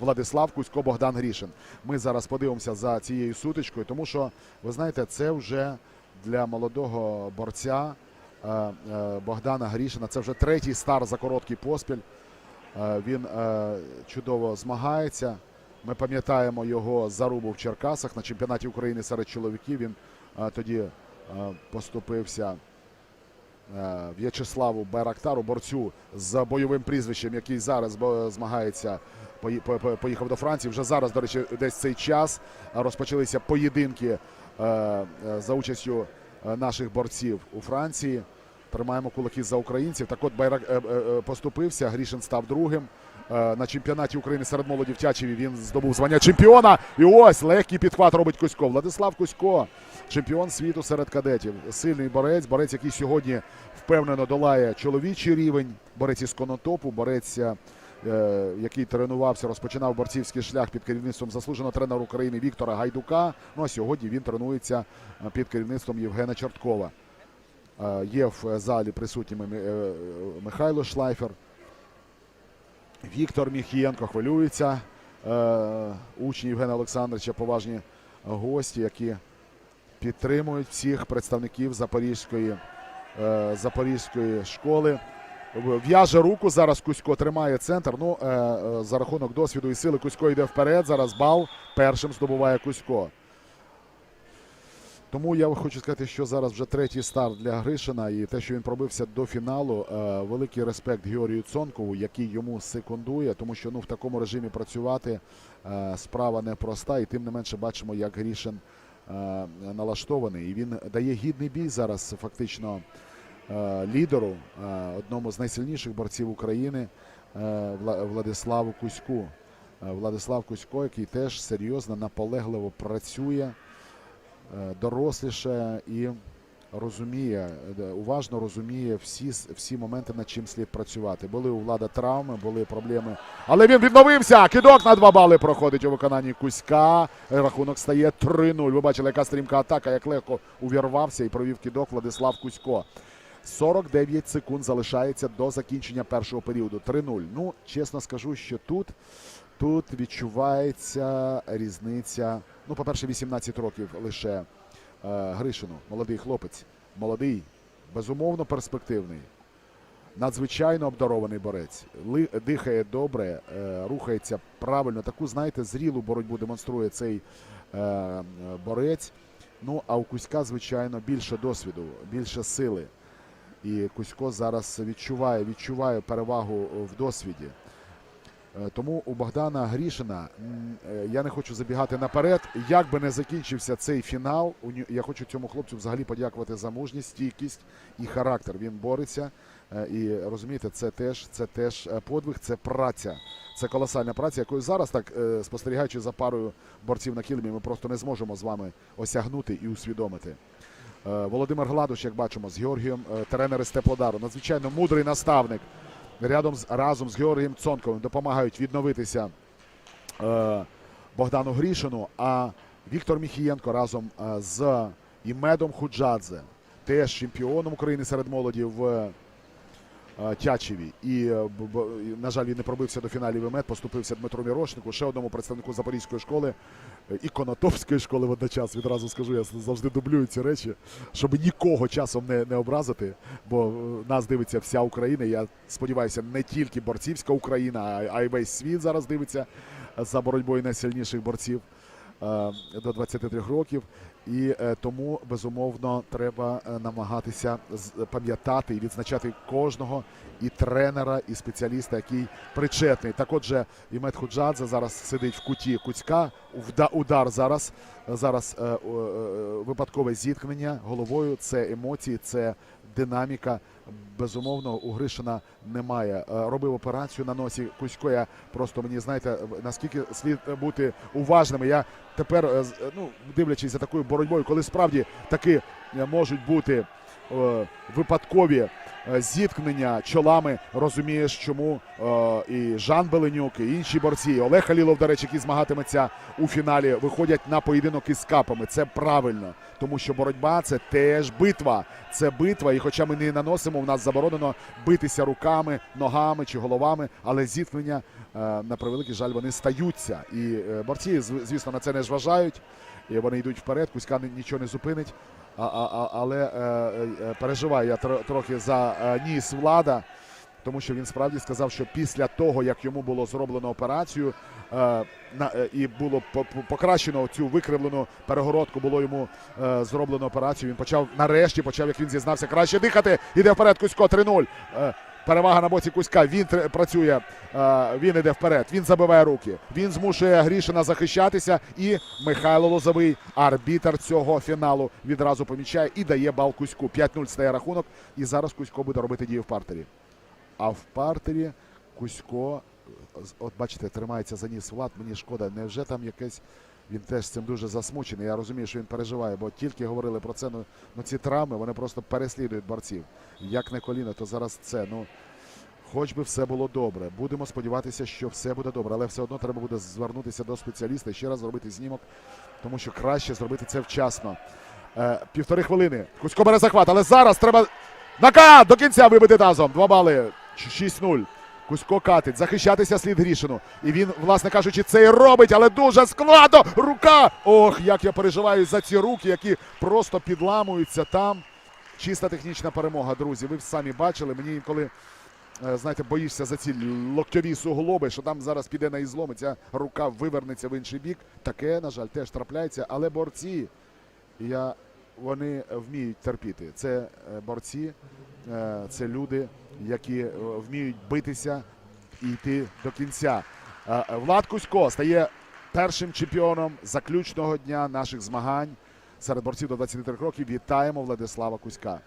Владислав Кузько, Богдан Грішин. Ми зараз подивимося за цією сутичкою, тому що ви знаєте, це вже для молодого борця е, е, Богдана Грішина. Це вже третій стар за короткий поспіль. Е, Він чудово змагається. Ми пам'ятаємо його зарубу в Черкасах на чемпіонаті України серед чоловіків. Він тоді поступився В'ячеславу Байрактару, борцю з бойовим прізвищем, який зараз змагається. по- по- Поїхав до Франції. Вже зараз, до речі, десь цей час е, розпочалися поєдинки е, е, за участю е, наших борців у Франції. Тримаємо кулаки за українців. Так от Байрак е, е, е, поступився. Грішин став другим. Е, На чемпіонаті України серед молоді в Тячеві він здобув звання чемпіона. І ось легкий підхват робить Кузько. Владислав Кузько, чемпіон світу серед кадетів. Сильний борець, борець, який сьогодні впевнено долає чоловічий рівень. Борець із конотопу, борець, е, який тренувався, розпочинав борцівський шлях під керівництвом заслуженого тренера України Віктора Гайдука. Ну а сьогодні він тренується е, під керівництвом Євгена Чорткова. Є в залі присутніми Михайло Шлайфер. Віктор Міхієнко хвилюється. Е, Учні Євгена Олександровича, поважні гості, які підтримують всіх представників Запорізької, е, Запорізької школи. В'яже руку зараз Кузько тримає центр. Ну, е, за рахунок досвіду і сили Кузько йде вперед. Зараз бал першим здобуває Кузько. Тому я хочу сказати, що зараз вже третій старт для Гришина, і те, що він пробився до фіналу, е, великий респект Георгію Цонкову, який йому секундує, тому що ну в такому режимі працювати е, справа непроста, і тим не менше бачимо, як Грішин е, налаштований. І він дає гідний бій зараз, фактично лідеру, одному з найсильніших борців України Вла- Владиславу Кузьку. Владислав Кузько, який теж серйозно, наполегливо працює доросліше і розуміє, е, уважно розуміє всі, всі моменти, над чим слід працювати. Були у влада травми, були проблеми. Але він відновився! Кидок на два бали проходить у виконанні Кузька. Рахунок стає 3-0. Ви бачили, яка стрімка атака, як легко увірвався і провів кидок Владислав Кузько. 49 секунд залишається до закінчення першого періоду. 3-0. Ну, чесно скажу, що тут, тут відчувається різниця. Ну, по-перше, 18 років лише е, Гришину. Молодий хлопець. Молодий, безумовно перспективний. Надзвичайно обдарований борець. Ли, дихає добре, е, рухається правильно. Таку, знаєте, зрілу боротьбу демонструє цей е, борець. Ну, а у Кузька, звичайно, більше досвіду, більше сили. І Кузько зараз відчуває, відчуває перевагу в досвіді. Е, Тому у Богдана Грішина е, я не хочу забігати наперед. Як би не закінчився цей фінал, я хочу цьому хлопцю взагалі подякувати за мужність, стійкість і характер. Він бореться. е, І розумієте, це теж, це теж подвиг, це праця. Це колосальна праця, якою зараз, так спостерігаючи за парою борців на килимі, ми просто не зможемо з вами осягнути і усвідомити. Володимир Гладуш, як бачимо, з Георгієм тренери з Теплодару. Надзвичайно мудрий наставник. Рядом з разом з Георгієм Цонковим допомагають відновитися е, Богдану Грішину. А Віктор Міхієнко разом е, з Імедом Худжадзе, теж чемпіоном України серед молоді в Тячеві. І, е, б- б- і, на жаль, він не пробився до фіналів імед, поступився Дмитру Мірошнику, ще одному представнику Запорізької школи е, і Конотопської школи водночас. Відразу скажу, я завжди дублюю ці речі, щоб нікого часом не, не образити, бо е, нас дивиться вся Україна. Я сподіваюся, не тільки борцівська Україна, а, й весь світ зараз дивиться за боротьбою найсильніших борців е, до 23 років. І е, тому безумовно треба е, намагатися пам'ятати і відзначати кожного і тренера, і спеціаліста, який причетний. Так, отже, Імет Худжадзе зараз сидить в куті Куцька. Удар зараз. Зараз е, е, е, випадкове зіткнення головою. Це емоції, це динаміка. Безумовно, у Гришина немає. Е, Робив операцію на носі Кузько. Я просто мені знаєте, наскільки слід бути уважними. Я тепер, е, е, ну дивлячись за такою боротьбою, коли справді таки можуть бути випадкові зіткнення чолами розумієш, чому е, і Жан Беленюк, і інші борці, і Олег Халілов, до речі, який змагатиметься у фіналі, виходять на поєдинок із капами. Це правильно, тому що боротьба це теж битва. Це битва, і хоча ми не наносимо, у нас заборонено битися руками, ногами чи головами, але зіткнення е, на превеликий жаль вони стаються. І е, борці, звісно, на це не зважають. І вони йдуть вперед. Кузька нічого не зупинить. Але е, е, переживаю я трохи за е, ніс влада, тому що він справді сказав, що після того, як йому було зроблено операцію, і було по- по- покращено цю викривлену перегородку, було йому зроблено операцію. Він почав нарешті, почав, як він зізнався, краще дихати. Іде вперед Кузько 3-0. Перевага на боці Кузька. Він працює, е, він іде вперед. Він забиває руки. Він змушує Грішина захищатися. І Михайло Лозовий, арбітер цього фіналу, відразу помічає і дає бал Кузьку. 5-0 стає рахунок. І зараз Кузько буде робити дії в партері. А в партері Кузько, от бачите, тримається за ніс Влад. Мені шкода, невже там якесь. Він теж цим дуже засмучений. Я розумію, що він переживає, бо тільки говорили про це. Ну, ну ці травми вони просто переслідують борців. Як не коліно, то зараз це. Ну хоч би все було добре. Будемо сподіватися, що все буде добре, але все одно треба буде звернутися до спеціаліста і ще раз зробити знімок, тому що краще зробити це вчасно. Е, півтори хвилини. Кузько бере захват, але зараз треба накат до кінця вибити тазом. Два бали. Ч- 6-0. Кузько катить, захищатися слід Грішину. І він, власне кажучи, це і робить, але дуже складно. Рука! Ох, як я переживаю за ці руки, які просто підламуються там. Чиста технічна перемога, друзі. Ви самі бачили. Мені інколи, е, знаєте, боїшся за ці локтьові суглоби, що там зараз піде на ізлом, і ця рука вивернеться в інший бік. Таке, на жаль, теж трапляється. Але борці, я, вони вміють терпіти. Це е, борці, е, це люди, які е, вміють битися і йти до кінця. Влад Кузько стає першим чемпіоном заключного дня наших змагань серед борців до 23 років. Вітаємо Владислава Кузька.